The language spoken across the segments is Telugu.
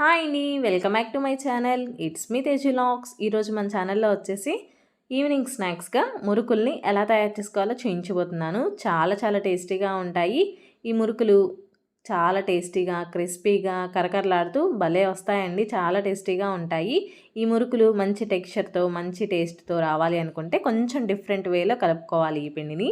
హాయ్ అండి welcome back to my channel. It's me Teju lakhs ఈరోజు మన ఛానల్లో వచ్చేసి ఈవినింగ్ స్నాక్స్గా మురుకుల్ని ఎలా తయారు చేసుకోవాలో చూపించబోతున్నాను చాలా చాలా టేస్టీగా ఉంటాయి. ఈ మురుకులు చాలా టేస్టీగా క్రిస్పీగా కరకరలాడుతూ భలే వస్తాయండి. చాలా టేస్టీగా ఉంటాయి. ఈ మురుకులు మంచి టెక్స్చర్తో మంచి టేస్ట్తో రావాలి అనుకుంటే కొంచెం డిఫరెంట్ వేలో కలుపుకోవాలి ఈ పిండిని.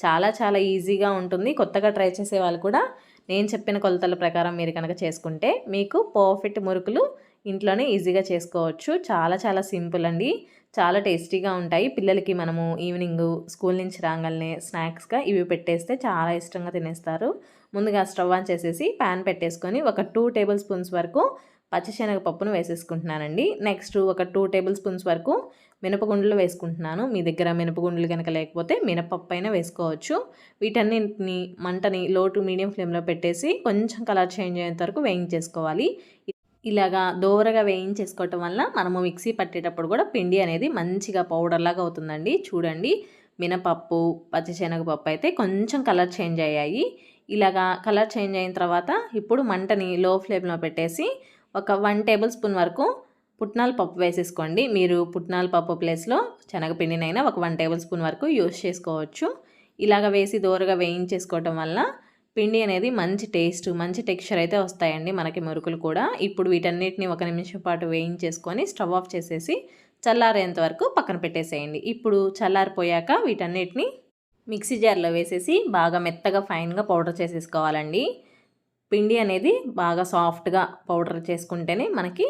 చాలా చాలా ఈజీగా ఉంటుంది. కొత్తగా ట్రై చేసే వాళ్ళు కూడా నేను చెప్పిన కొలతల ప్రకారం మీరు కనుక చేసుకుంటే మీకు పర్ఫెక్ట్ మురుకులు ఇంట్లోనే ఈజీగా చేసుకోవచ్చు. చాలా చాలా సింపుల్ అండి. చాలా టేస్టీగా ఉంటాయి. పిల్లలకి మనము ఈవినింగ్ స్కూల్ నుంచి రాగానే స్నాక్స్గా ఇవి పెట్టేస్తే చాలా ఇష్టంగా తినేస్తారు. ముందుగా స్టవ్ ఆన్ చేసేసి ప్యాన్ పెట్టేసుకొని ఒక టూ టేబుల్ స్పూన్స్ వరకు పచ్చిశనగపప్పును వేసేసుకుంటున్నానండి. నెక్స్ట్ ఒక టూ టేబుల్ స్పూన్స్ వరకు మినపగుండ్లు వేసుకుంటున్నాను. మీ దగ్గర మినపగుండ్లు కనుక లేకపోతే మినపప్పు అయినా వేసుకోవచ్చు. వీటన్నింటిని మంటని లో టు మీడియం ఫ్లేమ్లో పెట్టేసి కొంచెం కలర్ చేంజ్ అయ్యేంత వరకు వేయించేసుకోవాలి. ఇలాగా దోరగా వేయించేసుకోవటం వల్ల మనము మిక్సీ పట్టేటప్పుడు కూడా పిండి అనేది మంచిగా పౌడర్ లాగా అవుతుందండి. చూడండి మినపప్పు పచ్చిశనగపప్పు అయితే కొంచెం కలర్ చేంజ్ అయ్యాయి. ఇలాగా కలర్ చేంజ్ అయిన తర్వాత ఇప్పుడు మంటని లో ఫ్లేమ్లో పెట్టేసి ఒక వన్ టేబుల్ స్పూన్ వరకు పుట్నాల పప్పు వేసేసుకోండి. మీరు పుట్నాల పప్పు ప్లేస్లో శనగపిండినైనా ఒక వన్ టేబుల్ స్పూన్ వరకు యూస్ చేసుకోవచ్చు. ఇలాగ వేసి దోరగా వేయించేసుకోవటం వల్ల పిండి అనేది మంచి టేస్ట్ మంచి టెక్స్చర్ అయితే వస్తాయండి మనకి మురుకులు కూడా. ఇప్పుడు వీటన్నిటిని ఒక నిమిషం పాటు వేయించేసుకొని స్టవ్ ఆఫ్ చేసేసి చల్లారేంత వరకు పక్కన పెట్టేసేయండి. ఇప్పుడు చల్లారిపోయాక వీటన్నిటిని మిక్సీ జార్లో వేసేసి బాగా మెత్తగా ఫైన్గా పౌడర్ చేసేసుకోవాలండి. పిండి అనేది బాగా సాఫ్ట్గా పౌడర్ చేసుకుంటేనే మనకి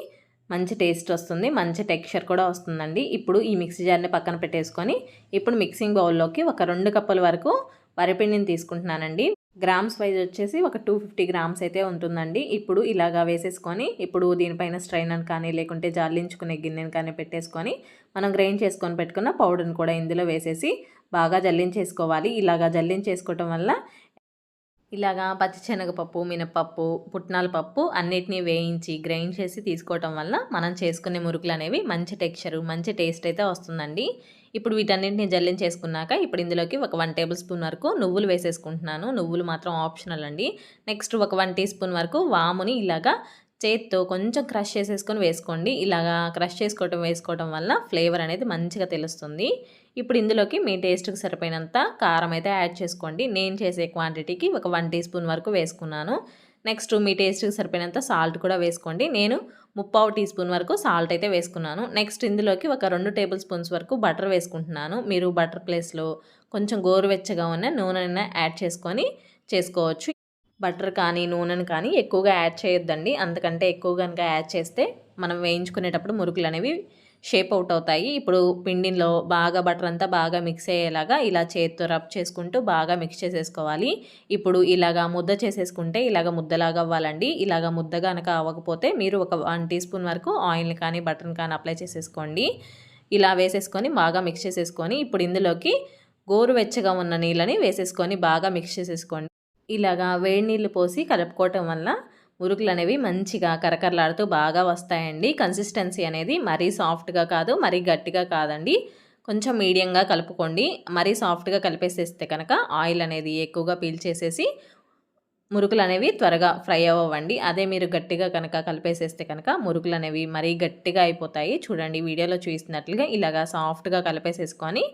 మంచి టేస్ట్ వస్తుంది మంచి టెక్స్చర్ కూడా వస్తుందండి. ఇప్పుడు ఈ మిక్సీ జార్ని పక్కన పెట్టేసుకొని ఇప్పుడు మిక్సింగ్ బౌల్లోకి ఒక రెండు కప్పుల వరకు వరిపిండిని తీసుకుంటున్నానండి. గ్రామ్స్ వైజ్ వచ్చేసి ఒక టూ ఫిఫ్టీ గ్రామ్స్ అయితే ఉంటుందండి. ఇప్పుడు ఇలాగా వేసేసుకొని ఇప్పుడు దీనిపైన స్ట్రైనర్ కానీ లేకుంటే జాలించుకునే గిన్నెని కానీ పెట్టేసుకొని మనం గ్రైండ్ చేసుకొని పెట్టుకున్న పౌడర్ని కూడా ఇందులో వేసేసి బాగా జల్లించేసుకోవాలి. ఇలాగా జల్లించేసుకోవటం వల్ల ఇలాగా పచ్చిశనగపప్పు మినపప్పు పుట్నాల పప్పు అన్నిటినీ వేయించి గ్రైండ్ చేసి తీసుకోవటం వల్ల మనం చేసుకునే మురుకులు అనేవి మంచి టెక్స్చరు మంచి టేస్ట్ అయితే వస్తుందండి. ఇప్పుడు వీటన్నింటిని జల్లించేసుకున్నాక ఇప్పుడు ఇందులోకి ఒక వన్ టేబుల్ స్పూన్ వరకు నువ్వులు వేసేసుకుంటున్నాను. నువ్వులు మాత్రం ఆప్షనల్ అండి. నెక్స్ట్ ఒక వన్ టీ స్పూన్ వరకు వాముని ఇలాగా చేత్తో కొంచెం క్రష్ చేసేసుకొని వేసుకోండి. ఇలాగా క్రష్ చేసుకోవటం వేసుకోవటం వల్ల ఫ్లేవర్ అనేది మంచిగా తెలుస్తుంది. ఇప్పుడు ఇందులోకి మీ టేస్ట్కి సరిపోయినంత కారం అయితే యాడ్ చేసుకోండి. నేను చేసే క్వాంటిటీకి ఒక వన్ టీ స్పూన్ వరకు వేసుకున్నాను. నెక్స్ట్ మీ టేస్ట్కి సరిపోయినంత సాల్ట్ కూడా వేసుకోండి. నేను ముప్పావు టీ స్పూన్ వరకు సాల్ట్ అయితే వేసుకున్నాను. నెక్స్ట్ ఇందులోకి ఒక రెండు టేబుల్ స్పూన్స్ వరకు బటర్ వేసుకుంటున్నాను. మీరు బటర్ ప్లేస్లో కొంచెం గోరువెచ్చగా ఉన్న నూనె యాడ్ చేసుకొని చేసుకోవచ్చు. బటర్ కానీ నూనెను కానీ ఎక్కువగా యాడ్ చేయొద్దండి. అంతకంటే ఎక్కువ కనుక యాడ్ చేస్తే మనం వేయించుకునేటప్పుడు మురుకులు అనేవి షేప్ అవుట్ అవుతాయి. ఇప్పుడు పిండిలో బాగా బటర్ అంతా బాగా మిక్స్ అయ్యేలాగా ఇలా చేతితో రబ్ చేసుకుంటూ బాగా మిక్స్ చేసేసుకోవాలి. ఇప్పుడు ఇలాగా ముద్ద చేసేసుకుంటే ఇలాగ ముద్దలాగా అవ్వాలండి. ఇలాగ ముద్ద కనుక అవ్వకపోతే మీరు ఒక వన్ టీ స్పూన్ వరకు ఆయిల్ని కానీ బటర్ని కానీ అప్లై చేసేసుకోండి. ఇలా వేసేసుకొని బాగా మిక్స్ చేసేసుకొని ఇప్పుడు ఇందులోకి గోరువెచ్చగా ఉన్న నీళ్ళని వేసేసుకొని బాగా మిక్స్ చేసేసుకోండి. ఇలాగా వేడి నీళ్ళు పోసి కలుపుకోవటం వల్ల మురుకులు అనేవి మంచిగా కరకరలాడుతూ బాగా వస్తాయండి. కన్సిస్టెన్సీ అనేది మరీ సాఫ్ట్గా కాదు మరీ గట్టిగా కాదండి. కొంచెం మీడియంగా కలుపుకోండి. మరీ సాఫ్ట్గా కలిపేసేస్తే కనుక ఆయిల్ అనేది ఎక్కువగా పీల్చేసేసి మురుకులు అనేవి త్వరగా ఫ్రై అవ్వండి. అదే మీరు గట్టిగా కనుక కలిపేసేస్తే కనుక మురుకులు అనేవి మరీ గట్టిగా అయిపోతాయి. చూడండి వీడియోలో చూసినట్లుగా ఇలాగా సాఫ్ట్గా కలిపేసేసుకొని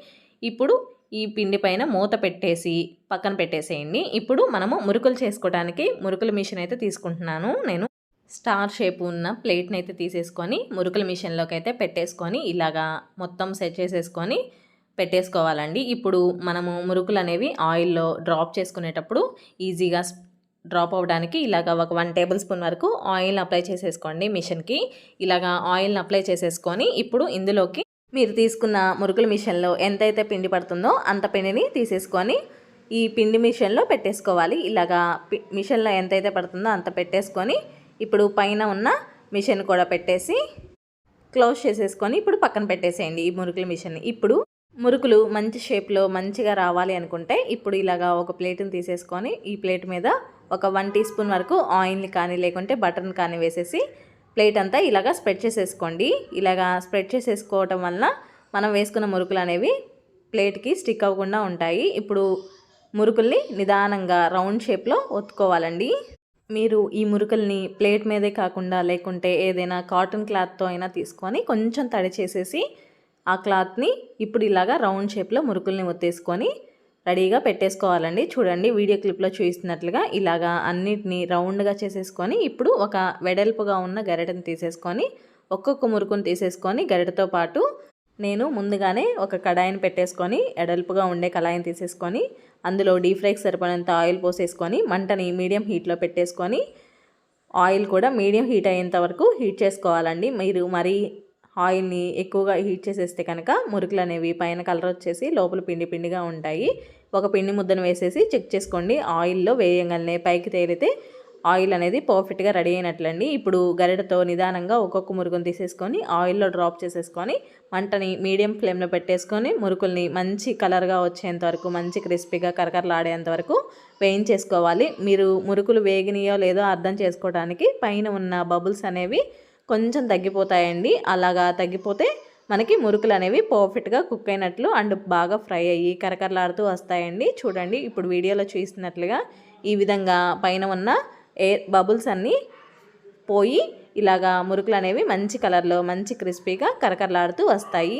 ఇప్పుడు ఈ పిండి పైన మూత పెట్టేసి పక్కన పెట్టేసేయండి. ఇప్పుడు మనము మురుకులు చేసుకోవడానికి మురుకుల మిషన్ అయితే తీసుకుంటున్నాను. నేను స్టార్ షేప్ ఉన్న ప్లేట్ని అయితే తీసేసుకొని మురుకుల మిషన్లోకి అయితే పెట్టేసుకొని ఇలాగా మొత్తం సెట్ చేసేసుకొని పెట్టేసుకోవాలండి. ఇప్పుడు మనము మురుకులు అనేవి ఆయిల్లో డ్రాప్ చేసుకునేటప్పుడు ఈజీగా డ్రాప్ అవ్వడానికి ఇలాగ ఒక వన్ టేబుల్ స్పూన్ వరకు ఆయిల్ని అప్లై చేసేసుకోండి మిషన్కి. ఇలాగా ఆయిల్ని అప్లై చేసేసుకొని ఇప్పుడు ఇందులోకి మీరు తీసుకున్న మురుకుల మిషన్లో ఎంతైతే పిండి పడుతుందో అంత పిండిని తీసేసుకొని ఈ పిండి మిషన్లో పెట్టేసుకోవాలి. ఇలాగా మిషన్లో ఎంతైతే పడుతుందో అంత పెట్టేసుకొని ఇప్పుడు పైన ఉన్న మిషన్ కూడా పెట్టేసి క్లోజ్ చేసేసుకొని ఇప్పుడు పక్కన పెట్టేసేయండి ఈ మురుకుల మిషన్ ఇప్పుడు మురుకులు మంచి షేప్లో మంచిగా రావాలి అనుకుంటే ఇప్పుడు ఇలాగా ఒక ప్లేట్ని తీసేసుకొని ఈ ప్లేట్ మీద ఒక వన్ టీ స్పూన్ వరకు ఆయిల్ని కానీ లేకుంటే బటర్ని కానీ వేసేసి ప్లేట్ అంతా ఇలాగా స్ప్రెడ్ చేసేసుకోండి. ఇలాగా స్ప్రెడ్ చేసేసుకోవటం వలన మనం వేసుకున్న మురుకులు అనేవి ప్లేట్కి స్టిక్ అవ్వకుండా ఉంటాయి. ఇప్పుడు మురుకుల్ని నిదానంగా రౌండ్ షేప్లో ఒత్తుకోవాలండి. మీరు ఈ మురుకుల్ని ప్లేట్ మీదే కాకుండా లేకుంటే ఏదైనా కాటన్ క్లాత్తో అయినా తీసుకొని కొంచెం తడి చేసేసి ఆ క్లాత్ని ఇప్పుడు ఇలాగా రౌండ్ షేప్లో మురుకుల్ని ఒత్తేసుకొని రెడీగా పెట్టేసుకోవాలండి. చూడండి వీడియో క్లిప్లో చూపిస్తున్నట్లుగా ఇలాగా అన్నిటినీ రౌండ్గా చేసేసుకొని ఇప్పుడు ఒక వెడల్పుగా ఉన్న గరిటను తీసేసుకొని ఒక్కొక్క మురుకును తీసేసుకొని గరిటతో పాటు నేను ముందుగానే ఒక కడాయిని పెట్టేసుకొని ఎడల్పుగా ఉండే కళాయిని తీసేసుకొని అందులో డీప్ ఫ్రైకి సరిపడినంత ఆయిల్ పోసేసుకొని మంటని మీడియం హీట్లో పెట్టేసుకొని ఆయిల్ కూడా మీడియం హీట్ అయ్యేంత వరకు హీట్ చేసుకోవాలండి. మీరు మరీ ఆయిల్ని ఎక్కువగా హీట్ చేసేస్తే కనుక మురుకులు అనేవి పైన కలర్ వచ్చేసి లోపల పిండి పిండిగా ఉంటాయి. ఒక పిండి ముద్దను వేసేసి చెక్ చేసుకోండి. ఆయిల్లో వేయంగానే పైకి తేలితే ఆయిల్ అనేది పర్ఫెక్ట్గా రెడీ అయినట్లండి. ఇప్పుడు గరిటతో నిదానంగా ఒక్కొక్క మురుగును తీసేసుకొని ఆయిల్లో డ్రాప్ చేసేసుకొని మంటని మీడియం ఫ్లేమ్లో పెట్టేసుకొని మురుకుల్ని మంచి కలర్గా వచ్చేంత వరకు మంచి క్రిస్పీగా కరకరలాడేంత వరకు వేయించేసుకోవాలి. మీరు మురుకులు వేగినాయో లేదో అర్థం చేసుకోవడానికి పైన ఉన్న బబుల్స్ అనేవి కొంచెం తగ్గిపోతాయండి. అలాగా తగ్గిపోతే మనకి మురుకులు అనేవి పర్ఫెక్ట్గా కుక్ అయినట్లు అండ్ బాగా ఫ్రై అయ్యి కరకరలాడుతూ వస్తాయండి. చూడండి ఇప్పుడు వీడియోలో చూసినట్లుగా ఈ విధంగా పైన ఉన్న ఎయిర్ బబుల్స్ అన్నీ పోయి ఇలాగా మురుకులు అనేవి మంచి కలర్లో మంచి క్రిస్పీగా కరకరలాడుతూ వస్తాయి.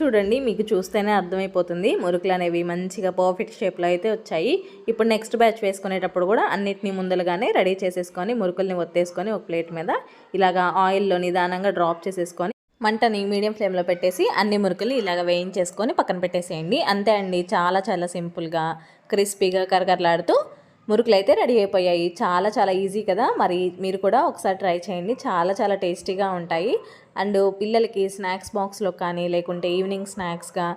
చూడండి మీకు చూస్తేనే అర్థమైపోతుంది. మురుకులు అనేవి మంచిగా పర్ఫెక్ట్ షేప్లో అయితే వచ్చాయి. ఇప్పుడు నెక్స్ట్ బ్యాచ్ వేసుకునేటప్పుడు కూడా అన్నిటినీ ముందలుగానే రెడీ చేసేసుకొని మురుకుల్ని ఒత్తేసుకొని ఒక ప్లేట్ మీద ఇలాగా ఆయిల్లో నిదానంగా డ్రాప్ చేసేసుకొని మంటని మీడియం ఫ్లేమ్లో పెట్టేసి అన్ని మురుకులు ఇలాగ వేయించేసుకొని పక్కన పెట్టేసేయండి. అంతే అండి చాలా చాలా సింపుల్గా క్రిస్పీగా కరకరలాడుతూ మురుకులు అయితే రెడీ అయిపోయాయి. చాలా చాలా ఈజీ కదా. మరి మీరు కూడా ఒకసారి ట్రై చేయండి. చాలా చాలా టేస్టీగా ఉంటాయి. అండ్ పిల్లలకి స్నాక్స్ బాక్స్లో కానీ లేకుంటే ఈవినింగ్ స్నాక్స్గా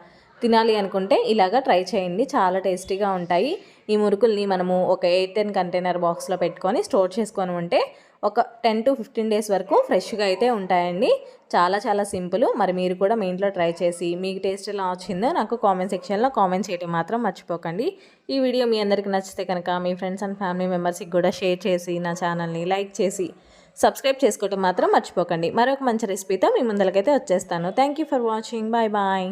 తినాలి అనుకుంటే ఇలాగా ట్రై చేయండి. చాలా టేస్టీగా ఉంటాయి. ఈ మురుకుల్ని మనము ఒక ఎయిట్ టెన్ కంటైనర్ బాక్స్లో పెట్టుకొని స్టోర్ చేసుకొని ఉంటే ఒక టెన్ టు ఫిఫ్టీన్ డేస్ వరకు ఫ్రెష్గా అయితే ఉంటాయండి. చాలా చాలా సింపుల్. మరి మీరు కూడా మీ ఇంట్లో ట్రై చేసి మీకు టేస్ట్ ఎలా వచ్చిందో నాకు కామెంట్ సెక్షన్లో కామెంట్ చేయడం మాత్రం మర్చిపోకండి. ఈ వీడియో మీ అందరికీ నచ్చితే కనుక మీ ఫ్రెండ్స్ అండ్ ఫ్యామిలీ మెంబర్స్కి కూడా షేర్ చేసి నా ఛానల్ని లైక్ చేసి సబ్స్క్రైబ్ చేసుకోవటం మాత్రం మర్చిపోకండి. మరొక మంచి రెసిపీతో మీ ముందరకైతే వచ్చేస్తాను. Thank you for watching. Bye bye.